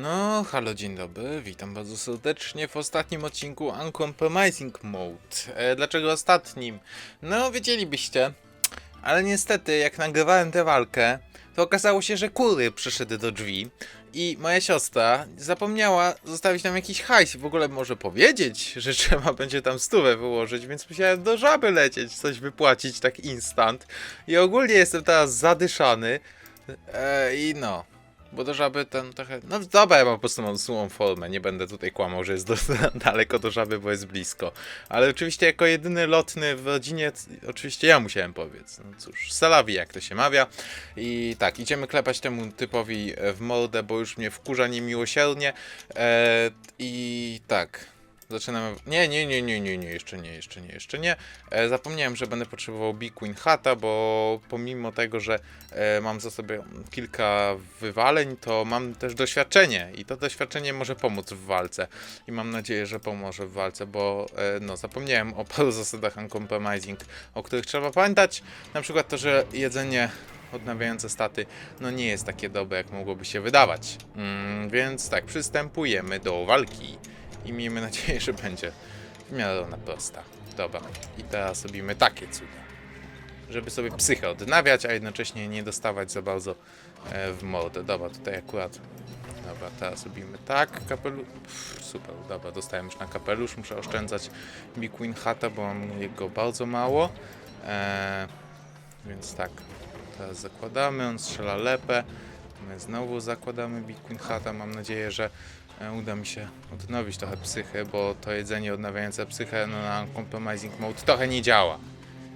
No, halo, dzień dobry, witam bardzo serdecznie w ostatnim odcinku Uncompromising Mode. E, dlaczego ostatnim? No, wiedzielibyście, ale niestety, jak nagrywałem tę walkę, to okazało się, że kury przyszedł do drzwi i moja siostra zapomniała zostawić nam jakiś hajs. W ogóle może powiedzieć, że trzeba będzie tam stówę wyłożyć, więc musiałem do żaby lecieć, coś wypłacić tak instant. I ogólnie jestem teraz zadyszany. E, i no... Bo do żaby ten trochę. No dobra, ja po prostu mam sumą formę. Nie będę tutaj kłamał, że jest do, daleko do żaby, bo jest blisko. Ale oczywiście jako jedyny lotny w rodzinie, oczywiście ja musiałem powiedzieć. No cóż, salawi jak to się mawia. I tak, idziemy klepać temu typowi w mordę, bo już mnie wkurza niemiłosiernie. E, I. Zaczynamy. Nie, nie, nie, nie, nie, nie, jeszcze nie, jeszcze nie, jeszcze nie. E, zapomniałem, że będę potrzebował Big Queen Hata, bo pomimo tego, że e, mam za sobie kilka wywaleń, to mam też doświadczenie i to doświadczenie może pomóc w walce. I mam nadzieję, że pomoże w walce, bo e, no, zapomniałem o paru zasadach uncompromising, o których trzeba pamiętać. Na przykład to, że jedzenie odnawiające staty no nie jest takie dobre, jak mogłoby się wydawać. Mm, więc tak, przystępujemy do walki i miejmy nadzieję, że będzie w miarę ona prosta. Dobra, i teraz robimy takie cuda żeby sobie psychę odnawiać, a jednocześnie nie dostawać za bardzo e, w mordę. Dobra, tutaj akurat. Dobra, teraz robimy tak, kapelu... Pff, super, dobra, dostałem już na kapelusz, muszę oszczędzać Big Queen Hata, bo mam jego bardzo mało. E, więc tak, teraz zakładamy, on strzela lepę. My znowu zakładamy Big Queen Hata, mam nadzieję, że uda mi się odnowić trochę psychę, bo to jedzenie odnawiające psychę no, na Compromising Mode trochę nie działa.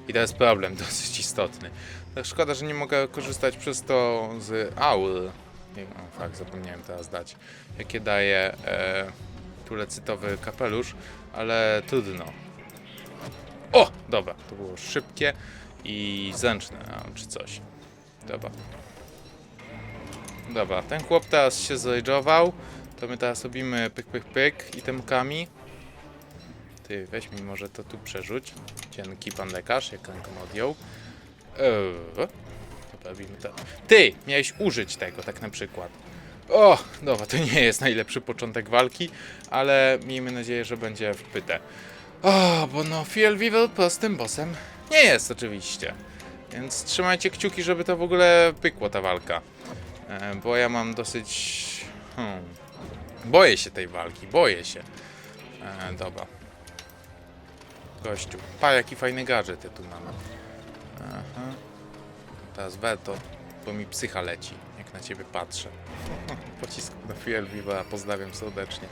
I to jest problem dosyć istotny. Tak szkoda, że nie mogę korzystać przez to z aul. Nie, o, fakt, zapomniałem teraz dać. Jakie daje e, tulecytowy kapelusz, ale trudno. O! Dobra, to było szybkie i zręczne, czy coś. Dobra. Dobra, ten chłop teraz się zrajdżował. To my teraz robimy pyk, pyk, pyk itemkami. Ty, weź mi może to tu przerzuć. Dzięki pan lekarz, jak ręką odjął. Eee, dobra, robimy to. Ty, miałeś użyć tego tak na przykład. O, dobra, to nie jest najlepszy początek walki, ale miejmy nadzieję, że będzie w pytę. O, bo no, Fiel Weevil prostym bossem nie jest oczywiście. Więc trzymajcie kciuki, żeby to w ogóle pykło ta walka. E, bo ja mam dosyć... Hmm, boję się tej walki, boję się. E, dobra. Gościu. Pa, jaki fajny gadżet tu mamy. Aha. Teraz Veto, bo mi psycha leci, jak na ciebie patrzę. Pocisk na Fiel Viva, pozdrawiam serdecznie.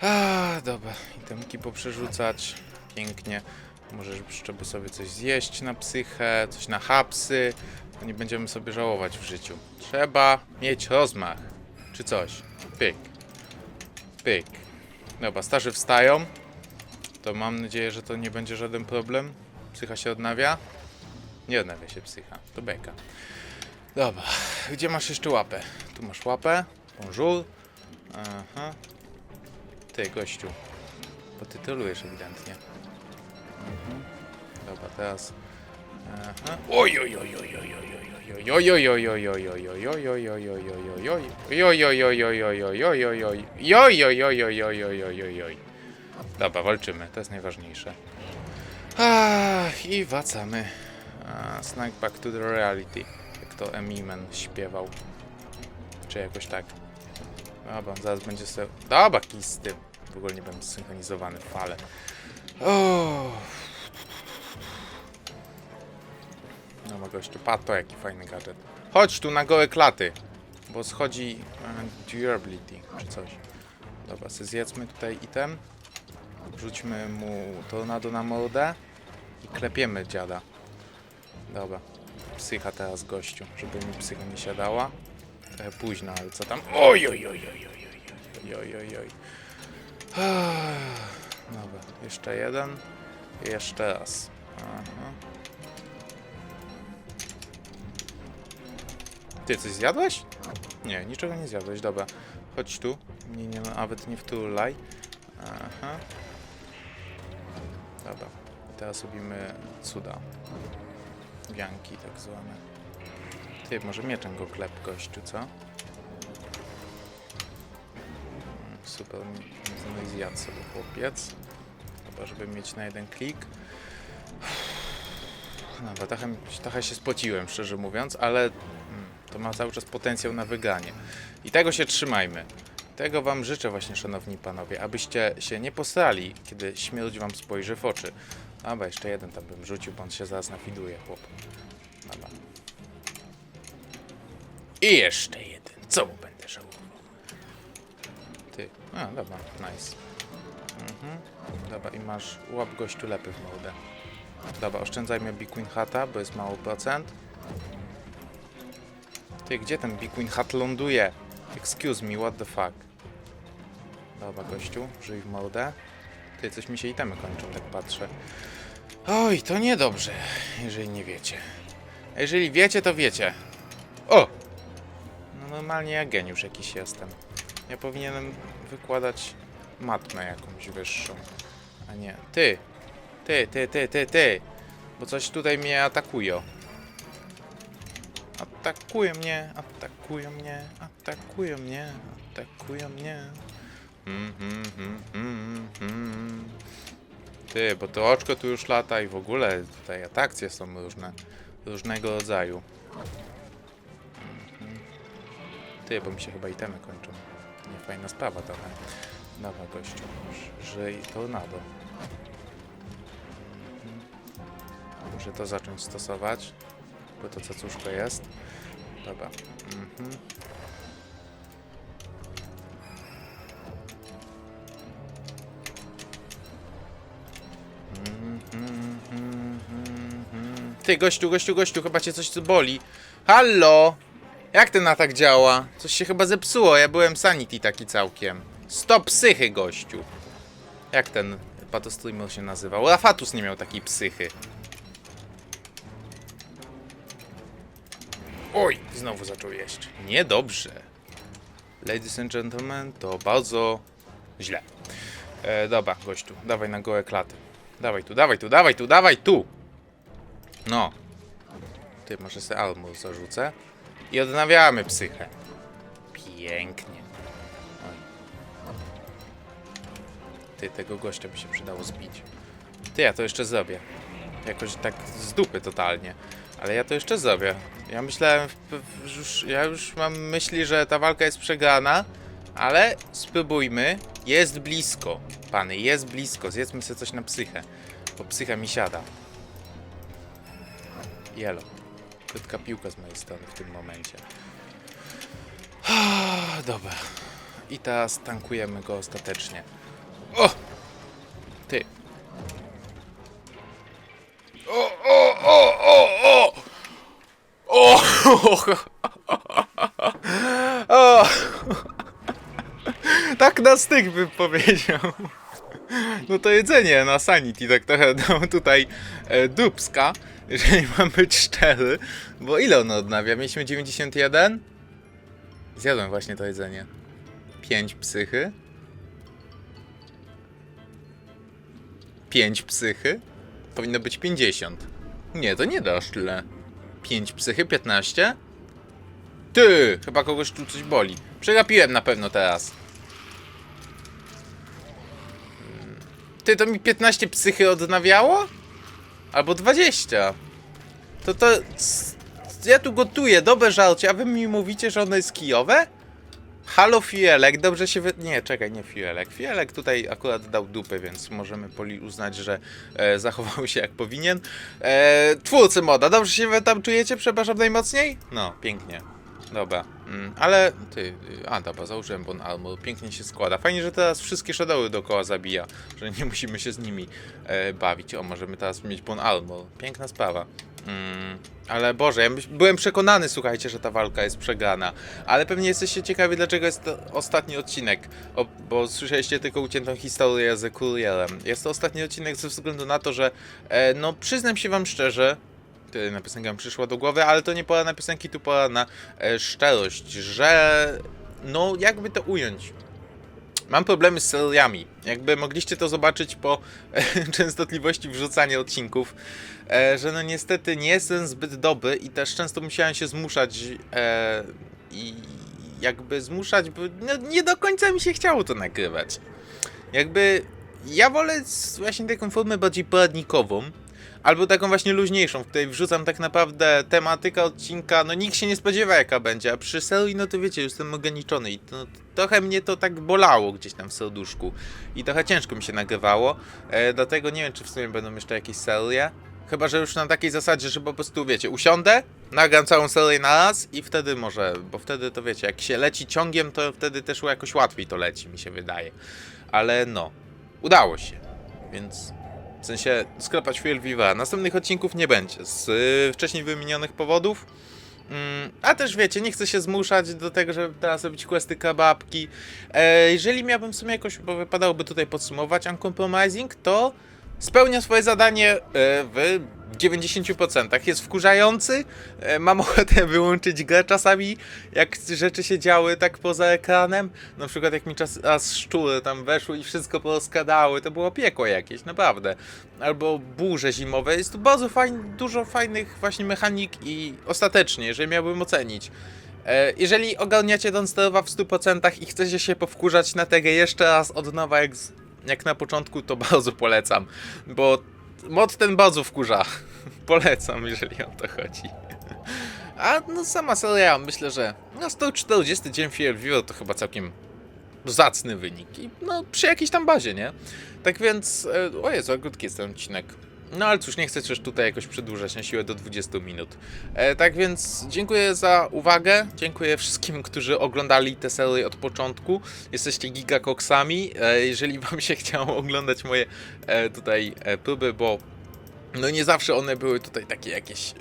A, dobra, itemki poprzerzucać. Pięknie. Możesz jeszcze by sobie coś zjeść na psychę, coś na hapsy. Nie będziemy sobie żałować w życiu. Trzeba mieć rozmach. Czy coś. Pyk. Pyk. Dobra, starzy wstają. To mam nadzieję, że to nie będzie żaden problem. Psycha się odnawia? Nie odnawia się psycha, to beka. Dobra, gdzie masz jeszcze łapę? Tu masz łapę. Bonjour. Aha. Ty, gościu. Bo ty trolujesz ewidentnie. Mhm. Dobra, teraz. Oj, oj, oj, oj, oj, oj. Dobra, Dobra, gościu, pato, jaki fajny gadżet. Chodź tu na gołe klaty. Bo schodzi e, durability, czy coś. Dobra, sobie zjedzmy tutaj item. Rzućmy mu tornado na mordę i klepiemy dziada. Dobra. Psycha teraz gościu, żeby mi psycha nie siadała. Trochę późno, ale co tam? Oj, oj, oj, oj, oj, oj, oj, oj, oj. Dobra, jeszcze jeden. Jeszcze raz. Aha. Ty coś zjadłeś? Nie, niczego nie zjadłeś, dobra. Chodź tu. Nie, nie, nawet nie wtulaj. Aha. Dobra. Teraz robimy cuda. Wianki tak zwane. Ty, może mieczem go klep gościu, co? super, no zjadł sobie chłopiec. Chyba, żeby mieć na jeden klik. Dobra, trochę, trochę się spociłem, szczerze mówiąc, ale mm, to ma cały czas potencjał na wyganie. I tego się trzymajmy. Tego wam życzę właśnie, szanowni panowie, abyście się nie posrali, kiedy śmierć wam spojrzy w oczy. Dobra, jeszcze jeden tam bym rzucił, bo on się zaraz nafiduje, chłop. Dobra. I jeszcze jeden. Co mu będę żałował? Ty. A, dobra, nice. Mhm. Dobra, i masz łap gościu lepy w mordę. Dobra, oszczędzajmy Big Queen Hata, bo jest mało procent. Ty, gdzie ten Big Queen Hat ląduje? Excuse me, what the fuck? Dobra, gościu, żyj w mordę. Ty, coś mi się itemy kończą, tak patrzę. Oj, to niedobrze, jeżeli nie wiecie. A jeżeli wiecie, to wiecie. O! No normalnie ja geniusz jakiś jestem. Ja powinienem wykładać matmę jakąś wyższą. A nie. Ty! Ty, ty, ty, ty, ty! Bo coś tutaj mnie atakują. Atakują mnie, atakują mnie, atakują mnie, atakują mnie. Mm, mm, mm, mm, mm. Ty, bo to oczko tu już lata i w ogóle tutaj atrakcje są różne, różnego rodzaju. Ty, bo mi się chyba itemy kończą. Nie fajna sprawa trochę. Dobra, gościu, żyj tornado. Muszę to zacząć stosować, bo to cacuszko jest. Dobra. Mhm. Ty, gościu, gościu, gościu, chyba cię coś tu boli. Hallo! Jak ten atak działa? Coś się chyba zepsuło, ja byłem sanity taki całkiem. Stop psychy, gościu. Jak ten patostreamer się nazywał? Rafatus nie miał takiej psychy. Oj, znowu zaczął jeść. Niedobrze. Ladies and gentlemen, to bardzo źle. E, dobra, gościu, dawaj na gołe klaty. Dawaj tu, dawaj tu, dawaj tu, dawaj tu! No. Ty, może sobie armor zarzucę. I odnawiamy psychę. Pięknie. Oj. Ty, tego gościa by się przydało zbić. Ty, ja to jeszcze zrobię. Jakoś tak z dupy totalnie. Ale ja to jeszcze zrobię. Ja myślałem, już, ja już mam myśli, że ta walka jest przegrana, ale spróbujmy. Jest blisko, pany, jest blisko. Zjedzmy sobie coś na psychę, bo psycha mi siada. Jelo. Krótka piłka z mojej strony w tym momencie. Dobra. I teraz tankujemy go ostatecznie. O! Ty. Tak na styk bym powiedział. No to jedzenie na sanity tak trochę tutaj e, dupska, jeżeli mam być szczery. Bo ile ono odnawia? Mieliśmy 91? Zjadłem właśnie to jedzenie. 5 psychy. 5 psychy. Powinno być 50. Nie, to nie dasz tyle. 5 psychy, 15? Ty! Chyba kogoś tu coś boli. Przegapiłem na pewno teraz. Mm. Ty, to mi 15 psychy odnawiało? Albo 20. To to... Ja tu gotuję, dobre żarcie, a wy mi mówicie, że ono jest kijowe? Halo Fielek, dobrze się wy... Nie, czekaj, nie Fielek. Fielek tutaj akurat dał dupy, więc możemy uznać, że e, zachował się jak powinien. E, twórcy moda, dobrze się wy tam czujecie? Przepraszam najmocniej? No, pięknie. Dobra, mm, ale ty, y, a dobra, założyłem Bon Armor, pięknie się składa. Fajnie, że teraz wszystkie shadowy dookoła zabija, że nie musimy się z nimi e, bawić. O, możemy teraz mieć Bon Armor, piękna sprawa. Mm, ale Boże, ja byłem przekonany, słuchajcie, że ta walka jest przegrana. Ale pewnie jesteście ciekawi, dlaczego jest to ostatni odcinek. O, bo słyszeliście tylko uciętą historię z kurierem. Jest to ostatni odcinek ze względu na to, że e, no przyznam się wam szczerze, na piosenkę przyszła do głowy, ale to nie pora na piosenki, tu pora na e, szczerość, że no jakby to ująć. Mam problemy z seriami. Jakby mogliście to zobaczyć po e, częstotliwości wrzucania odcinków, e, że no niestety nie jestem zbyt dobry i też często musiałem się zmuszać e, i jakby zmuszać, bo no, nie do końca mi się chciało to nagrywać. Jakby ja wolę właśnie taką formę bardziej poradnikową, albo taką właśnie luźniejszą, w której wrzucam tak naprawdę tematykę odcinka, no nikt się nie spodziewa jaka będzie, a przy serii, no to wiecie, jestem ograniczony i to, trochę mnie to tak bolało gdzieś tam w serduszku. I trochę ciężko mi się nagrywało, e, dlatego nie wiem, czy w sumie będą jeszcze jakieś serie, chyba, że już na takiej zasadzie, że po prostu, wiecie, usiądę, nagram całą serię na raz i wtedy może, bo wtedy to wiecie, jak się leci ciągiem, to wtedy też jakoś łatwiej to leci, mi się wydaje, ale no, udało się, więc w sensie sklepać Fuel Viva. Następnych odcinków nie będzie z y, wcześniej wymienionych powodów. Mm, a też wiecie, nie chcę się zmuszać do tego, żeby teraz robić questy kababki. E, jeżeli miałbym w sumie jakoś, bo wypadałoby tutaj podsumować Uncompromising, to spełnia swoje zadanie e, w 90%. Jest wkurzający, e, mam ochotę wyłączyć grę czasami, jak rzeczy się działy tak poza ekranem. Na przykład jak mi czas raz szczury tam weszły i wszystko porozkadały, to było piekło jakieś, naprawdę. Albo burze zimowe. Jest tu bardzo fajn, dużo fajnych właśnie mechanik i ostatecznie, jeżeli miałbym ocenić. E, Jeżeli ogarniacie Don Sterowa w 100% i chcecie się powkurzać na tego jeszcze raz od nowa jak, jak na początku, to bardzo polecam, bo mod ten bardzo wkurza. polecam, jeżeli o to chodzi. A no sama seria, myślę, że no 140 dzień View to chyba całkiem zacny wynik i no przy jakiejś tam bazie, nie? Tak więc, e, o Jezu, krótki jest ten odcinek. No ale cóż, nie chcę też tutaj jakoś przedłużać na siłę do 20 minut. E, tak więc dziękuję za uwagę, dziękuję wszystkim, którzy oglądali tę serię od początku. Jesteście gigakoksami, e, jeżeli wam się chciało oglądać moje e, tutaj e, próby, bo no nie zawsze one były tutaj takie jakieś e,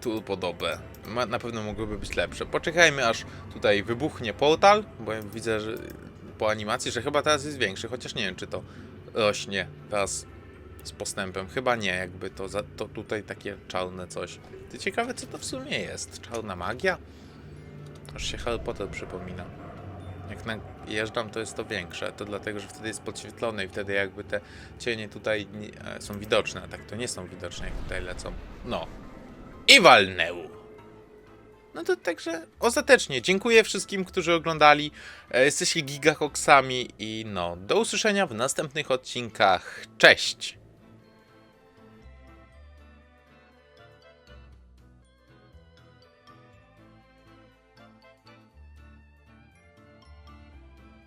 turbodobre. Ma- Na pewno mogłyby być lepsze. Poczekajmy aż tutaj wybuchnie portal, bo widzę, że po animacji, że chyba teraz jest większy, chociaż nie wiem czy to rośnie teraz z postępem. Chyba nie, jakby to, za, to tutaj takie czarne coś. Ty ciekawe co to w sumie jest? Czarna magia? Aż się Harry Potter przypomina. Jak najeżdżam, to jest to większe. To dlatego, że wtedy jest podświetlone i wtedy jakby te cienie tutaj e, są widoczne, a tak to nie są widoczne, jak tutaj lecą. No. I walnęło. No to także ostatecznie dziękuję wszystkim, którzy oglądali. E, Jesteście gigakoksami i no, do usłyszenia w następnych odcinkach. Cześć!